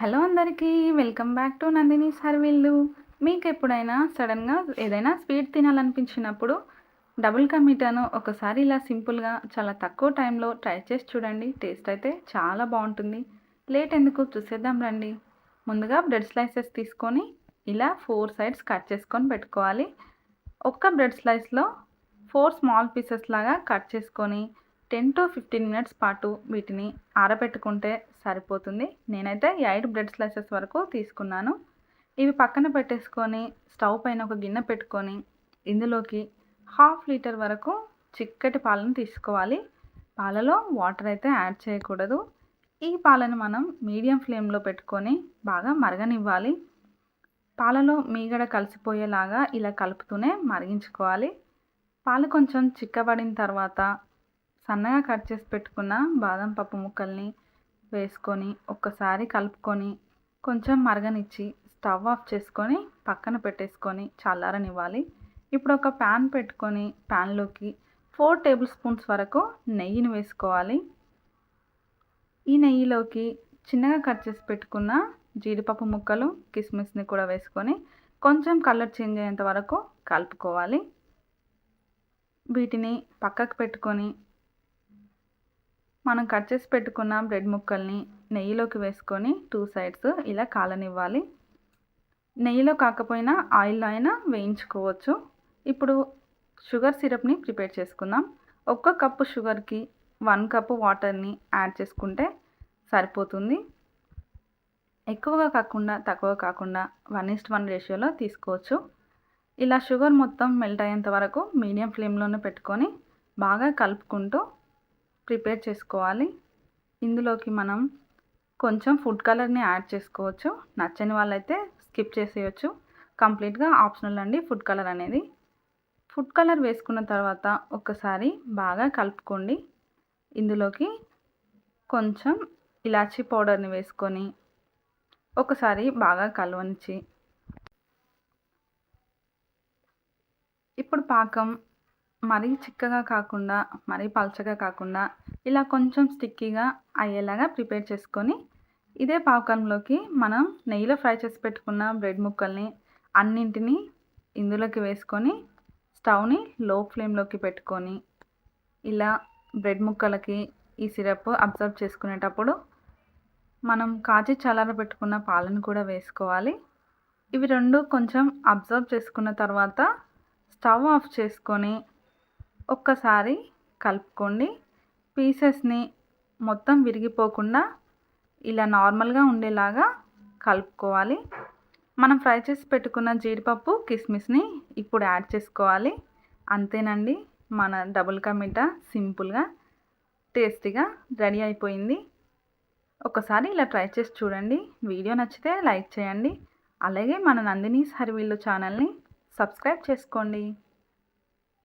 Hello అందరికీ welcome back to Nandini సర్వీళ్ళు మీకు ఎప్పుడైనా సడన్గా ఏదైనా స్వీట్ తినాలనిపించినప్పుడు డబుల్ కమిటాను ఒకసారి ఇలా సింపుల్గా చాలా తక్కువ టైంలో ట్రై చేసి చూడండి. టేస్ట్ అయితే చాలా బాగుంటుంది. లేట్ ఎందుకు? చూసేద్దాం రండి. ముందుగా బ్రెడ్ స్లైసెస్ తీసుకొని ఇలా ఫోర్ సైడ్స్ కట్ చేసుకొని పెట్టుకోవాలి. ఒక్క బ్రెడ్ స్లైస్లో ఫోర్ స్మాల్ పీసెస్ లాగా కట్ చేసుకొని టెన్ టు ఫిఫ్టీన్ మినిట్స్ పాటు వీటిని ఆరబెట్టుకుంటే సరిపోతుంది. నేనైతే ఎయిట్ బ్రెడ్ స్లైసెస్ వరకు తీసుకున్నాను. ఇవి పక్కన పెట్టేసుకొని స్టవ్ పైన ఒక గిన్నె పెట్టుకొని ఇందులోకి హాఫ్ లీటర్ వరకు చిక్కటి పాలను తీసుకోవాలి. పాలలో వాటర్ అయితే యాడ్ చేయకూడదు. ఈ పాలను మనం మీడియం ఫ్లేమ్లో పెట్టుకొని బాగా మరగనివ్వాలి. పాలలో మీగడ కలిసిపోయేలాగా ఇలా కలుపుతూనే మరిగించుకోవాలి. పాలు కొంచెం చిక్కబడిన తర్వాత సన్నగా కట్ చేసి పెట్టుకున్న బాదం పప్పు ముక్కల్ని వేసుకొని ఒక్కసారి కలుపుకొని కొంచెం మరగనిచ్చి స్టవ్ ఆఫ్ చేసుకొని పక్కన పెట్టేసుకొని చల్లారనివ్వాలి. ఇప్పుడు ఒక ప్యాన్ పెట్టుకొని ప్యాన్లోకి ఫోర్ టేబుల్ స్పూన్స్ వరకు నెయ్యిని వేసుకోవాలి. ఈ నెయ్యిలోకి చిన్నగా కట్ చేసి పెట్టుకున్న జీడిపప్పు ముక్కలు కిస్మిస్ని కూడా వేసుకొని కొంచెం కలర్ చేంజ్ అయ్యేంత వరకు కలుపుకోవాలి. వీటిని పక్కకు పెట్టుకొని మనం కట్ చేసి పెట్టుకున్న బ్రెడ్ ముక్కల్ని నెయ్యిలోకి వేసుకొని టూ సైడ్స్ ఇలా కాలనివ్వాలి. నెయ్యిలో కాకపోయినా ఆయిల్లో అయినా వేయించుకోవచ్చు. ఇప్పుడు షుగర్ సిరప్ని ప్రిపేర్ చేసుకుందాం. ఒక్క కప్పు షుగర్కి వన్ కప్పు వాటర్ని యాడ్ చేసుకుంటే సరిపోతుంది. ఎక్కువగా కాకుండా తక్కువ కాకుండా వన్ ఇస్ట్ వన్ రేషియోలో తీసుకోవచ్చు. ఇలా షుగర్ మొత్తం మెల్ట్ అయ్యేంత వరకు మీడియం ఫ్లేమ్లోనే పెట్టుకొని బాగా కలుపుకుంటూ ప్రిపేర్ చేసుకోవాలి. ఇందులోకి మనం కొంచెం ఫుడ్ కలర్ని యాడ్ చేసుకోవచ్చు. నచ్చని వాళ్ళైతే స్కిప్ చేసేయచ్చు. కంప్లీట్గా ఆప్షనల్ అండి ఫుడ్ కలర్ అనేది. ఫుడ్ కలర్ వేసుకున్న తర్వాత ఒకసారి బాగా కలుపుకోండి. ఇందులోకి కొంచెం ఇలాచీ పౌడర్ని వేసుకొని ఒకసారి బాగా కలవనిచ్చి. ఇప్పుడు పాకం మరీ చిక్కగా కాకుండా మరీ పలచగా కాకుండా ఇలా కొంచెం స్టిక్కీగా అయ్యేలాగా ప్రిపేర్ చేసుకొని ఇదే పాకంలోకి మనం నెయ్యిలో ఫ్రై చేసి పెట్టుకున్న బ్రెడ్ ముక్కల్ని అన్నింటినీ ఇందులోకి వేసుకొని స్టవ్ని లో ఫ్లేమ్లోకి పెట్టుకొని ఇలా బ్రెడ్ ముక్కలకి ఈ సిరప్ అబ్జర్వ్ చేసుకునేటప్పుడు మనం కాచి చల్లార పెట్టుకున్న పాలను కూడా వేసుకోవాలి. ఇవి రెండు కొంచెం అబ్జర్వ్ చేసుకున్న తర్వాత స్టవ్ ఆఫ్ చేసుకొని ఒక్కసారి కలుపుకోండి. పీసెస్ని మొత్తం విరిగిపోకుండా ఇలా నార్మల్గా ఉండేలాగా కలుపుకోవాలి. మనం ఫ్రై చేసి పెట్టుకున్న జీడిపప్పు కిస్మిస్ని ఇప్పుడు యాడ్ చేసుకోవాలి. అంతేనండి మన డబుల్ కా సింపుల్గా టేస్టీగా రెడీ అయిపోయింది. ఒకసారి ఇలా ట్రై చేసి చూడండి. వీడియో నచ్చితే లైక్ చేయండి. అలాగే మన నందిని హరివిల్లు ఛానల్ని సబ్స్క్రైబ్ చేసుకోండి.